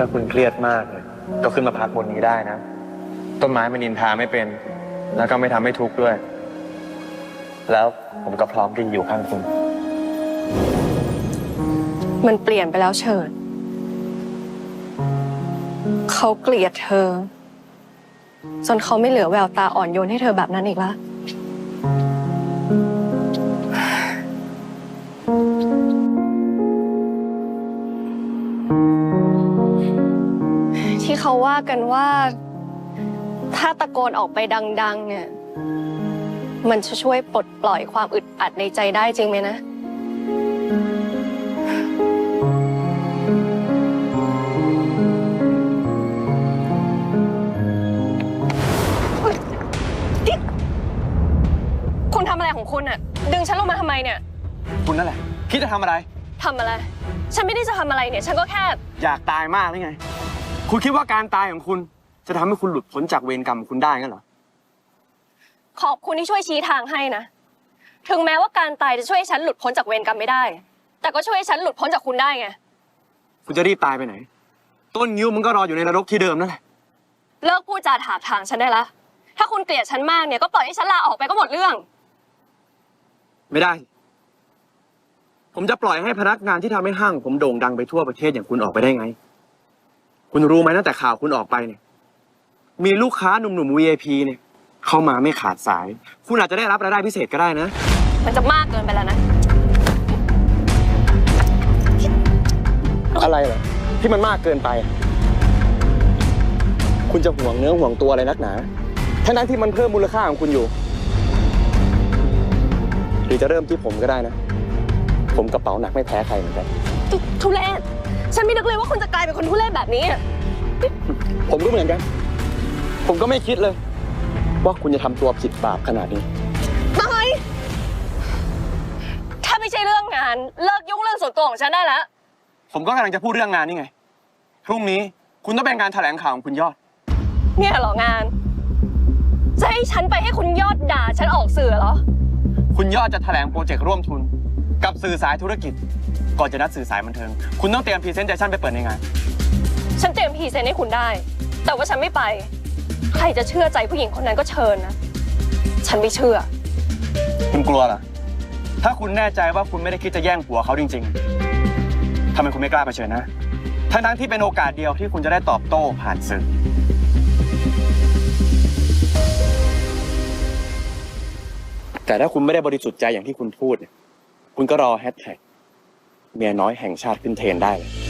ถ้าคุณเครียดมากเนี่ยก็ขึ้นมาพักบนนี้ได้นะ ต้นไม้มันนินทาไม่เป็น แล้วก็ไม่ทำให้ทุกข์ด้วย แล้วผมก็พร้อมที่จะอยู่ข้างคุณ มันเปลี่ยนไปแล้วเฉิดเขาเกลียดเธอ จนเขาไม่เหลือแววตาอ่อนโยนให้เธอแบบนั้นอีกและ ที่เขาว่ากันว่า ถ้าตะโกนออกไปดัง ๆ เนี่ย มันจะช่วยปลดปล่อยความอึดอัดในใจได้จริงไหมนะ คุณทำอะไรของคุณอะดึงฉันลงมาทำไมเนี่ยคุณนั่นแหละ คิดจะทำอะไร ทำอะไร ฉันไม่ได้จะทำอะไรเนี่ย ฉันก็แค่ อยากตายมากหรือไง คุณคิดว่าการตายของคุณ จะทำให้คุณหลุดพ้นจากเวรกรรมของคุณได้งั้นเหรอ ขอบคุณที่ช่วยชี้ทางให้นะ ถึงแม้ว่าการตายจะช่วยให้ฉันหลุดพ้นจากเวรกรรมไม่ได้ แต่ก็ช่วยให้ฉันหลุดพ้นจากคุณได้ไง คุณจะรีบตายไปไหน ต้นงิ้วมันก็รออยู่ในนรกที่เดิมนั่นแหละ เลิกพูดจาถากทางฉันได้ละ ถ้าคุณเกลียดฉันมากเนี่ยก็ปล่อยให้ฉันลาออกไปก็หมดเรื่อง ไม่ได้ ผมจะปล่อยให้พนักงานที่ทำให้ห้าง ผมโด่งดังไปทั่วประเทศอย่างคุณออกไปได้ไง คุณรู้ไหมตั้งแต่ข่าวคุณออกไปเนี่ย มีลูกค้าหนุ่มๆ VIP เนี่ยเข้ามาไม่ขาดสาย คุณอาจจะได้รับรายได้พิเศษก็ได้นะ มันจะมากเกินไปแล้วนะ อะไรเหรอที่มันมากเกินไป คุณจะห่วงเนื้อห่วงตัวอะไรนักหนาทั้งนั้นที่มันเพิ่มมูลค่าของคุณอยู่ หรือจะเริ่มที่ผมก็ได้นะ ผมกระเป๋าหนักไม่แพ้ใครเหมือนกัน ทุทุเรศฉันไม่นึกเลยว่าคุณจะกลายเป็นคนทุเรศแบบนี้อะผมก็เหมือนกัน ผมก็ไม่คิดเลย ว่าคุณจะทำตัวผิดบาปขนาดนี้ตายถ้าไม่ใช่เรื่องงาน เลิกยุ่งเรื่องส่วนตัวของฉันได้แล้ว ผมก็กำลังจะพูดเรื่องงานนี่ไง พรุ่งนี้คุณต้องเป็นการแถลงข่าวของคุณยอด เนี่ยเหรองาน จะให้ฉันไปให้คุณยอดด่าฉันออกสื่อเหรอ คุณยอดจะแถลงโปรเจกต์ร่วมทุน กับสื่อสายธุรกิจ ก่อนจะนัดสื่อสายบันเทิง คุณต้องเตรียมพรีเซนเ t ชันไปเปิดในงาน ฉันเตรียมพรีเซนต์ให้คุณได้ แต่ว่าฉันไม่ไป ใครจะเชื่อใจผู้หญิงคนนั้นก็เชิญนะ ฉันไม่เชื่อ คุณกลัวเหรอ ถ้าคุณแน่ใจว่าคุณไม่ได้คิดจะแย่งผัวเขาจริง ๆ ทำไมคุณไม่กล้าเผชิญนะ ทั้งทั้งๆที่เป็นโอกาสเดียวที่คุณจะได้ตอบโต้ผ่านสื่อ แต่ถ้าคุณไม่ได้บริสุทธิ์ใจอย่างที่คุณพูดเนี่ย คุณก็รอแฮชแท็กเมียน้อยแห่งชาติขึ้นเทรนได้เลย